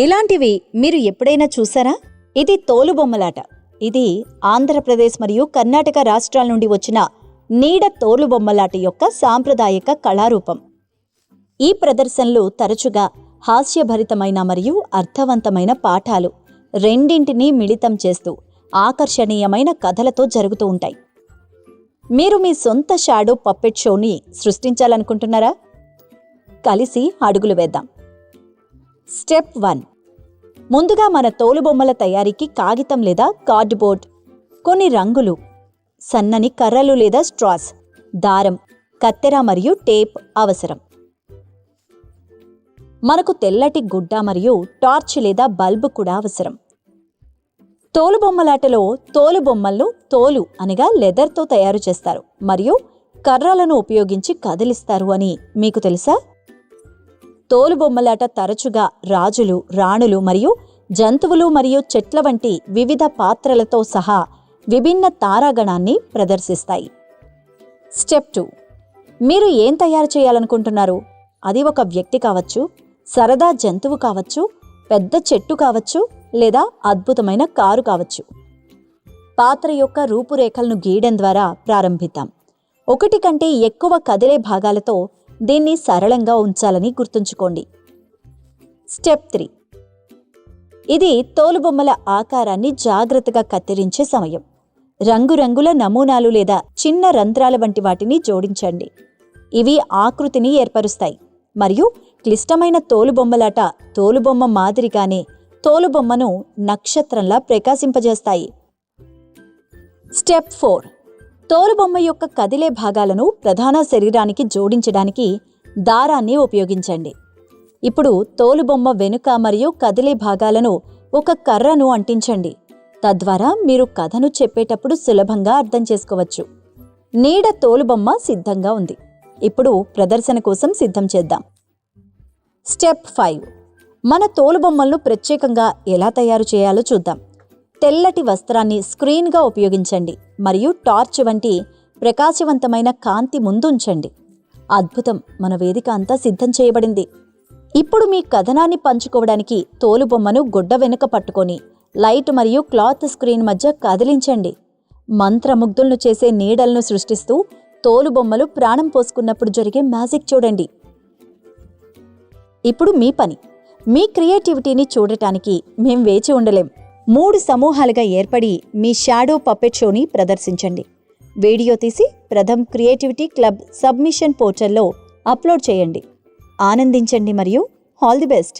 ఇలాంటివి మీరు ఎప్పుడైనా చూసారా? ఇది తోలుబొమ్మలాట ఇది ఆంధ్రప్రదేశ్ మరియు కర్ణాటక రాష్ట్రాల నుండి వచ్చిన నీడ తోలుబొమ్మలాట యొక్క సాంప్రదాయక కళారూపం. ఈ ప్రదర్శనలు తరచుగా హాస్యభరితమైన మరియు అర్థవంతమైన పాఠాలు రెండింటినీ మిళితం చేస్తూ ఆకర్షణీయమైన కథలతో జరుగుతూ ఉంటాయి. మీరు మీ సొంత షాడో పప్పెట్ షోని సృష్టించాలనుకుంటున్నారా? కలిసి అడుగులు వేద్దాం. Step one. ముందుగా మన తోలుబొమ్మల తయారీకి కాగితం లేదా కార్డ్బోర్డ్ కొన్ని రంగులు సన్నని కర్రలు లేదా స్ట్రాస్ దారం కత్తెర మరియు టేప్ అవసరం. మనకు తెల్లటి గుడ్డ మరియు టార్చ్ లేదా బల్బ్ కూడా అవసరం. తోలుబొమ్మలాటలో తోలుబొమ్మలను తోలు అనగా లెదర్తో తయారు చేస్తారు మరియు కర్రలను ఉపయోగించి కదిలిస్తారు అని మీకు తెలుసా? తోలుబొమ్మలాట తరచుగా రాజులు రాణులు మరియు జంతువులు మరియు చెట్ల వంటి వివిధ పాత్రలతో సహా విభిన్న తారాగణాన్ని ప్రదర్శిస్తాయి. Step two. మీరు ఏం తయారు చేయాలనుకుంటున్నారు? అది ఒక వ్యక్తి కావచ్చు సరదా జంతువు కావచ్చు పెద్ద చెట్టు కావచ్చు లేదా అద్భుతమైన కారు కావచ్చు. పాత్ర యొక్క రూపురేఖలను గీయడం ద్వారా ప్రారంభిద్దాం. ఒకటి కంటే ఎక్కువ కదిలే భాగాలతో దీన్ని సరళంగా ఉంచాలని గుర్తుంచుకోండి. Step three. ఇది తోలుబొమ్మల ఆకారాన్ని జాగ్రత్తగా కత్తిరించే సమయం. రంగురంగుల నమూనాలు లేదా చిన్న రంధ్రాల వంటి వాటిని జోడించండి. ఇవి ఆకృతిని ఏర్పరుస్తాయి. మరియు క్లిష్టమైన తోలుబొమ్మలాట తోలుబొమ్మ మాదిరిగానే తోలుబొమ్మను నక్షత్రంలా ప్రకాశింపజేస్తాయి. Step four. తోలుబొమ్మ యొక్క కదిలే భాగాలను ప్రధాన శరీరానికి జోడించడానికి దారాన్ని ఉపయోగించండి. ఇప్పుడు తోలుబొమ్మ వెనుక మరియు కదిలే భాగాలను ఒక కర్రను అంటించండి. తద్వారా మీరు కథను చెప్పేటప్పుడు సులభంగా అర్థం చేసుకోవచ్చు. నీడ తోలుబొమ్మ సిద్ధంగా ఉంది. ఇప్పుడు ప్రదర్శన కోసం సిద్ధం చేద్దాం. Step five. మన తోలుబొమ్మలను ప్రత్యేకంగా ఎలా తయారు చేయాలో చూద్దాం. తెల్లటి వస్త్రాన్ని స్క్రీన్గా ఉపయోగించండి మరియు టార్చ్ వంటి ప్రకాశవంతమైన కాంతి ముందుంచండి. అద్భుతం! మన వేదిక అంతా సిద్ధం చేయబడింది. ఇప్పుడు మీ కథనాన్ని పంచుకోవడానికి తోలుబొమ్మను గుడ్డ వెనుక పట్టుకొని లైట్ మరియు క్లాత్ స్క్రీన్ మధ్య కదిలించండి. మంత్రముగ్ధులను చేసే నీడలను సృష్టిస్తూ తోలుబొమ్మలు ప్రాణం పోసుకున్నప్పుడు జరిగే మ్యాజిక్ చూడండి. ఇప్పుడు మీ పని. మీ క్రియేటివిటీని చూడటానికి మేం వేచి ఉండలేం. మూడు సమూహాలుగా ఏర్పడి మీ షాడో పప్పెట్ షోని ప్రదర్శించండి. వీడియో తీసి ప్రథమ్ క్రియేటివిటీ క్లబ్ సబ్మిషన్ పోర్టల్లో అప్లోడ్ చేయండి. ఆనందించండి మరియు ఆల్ ది బెస్ట్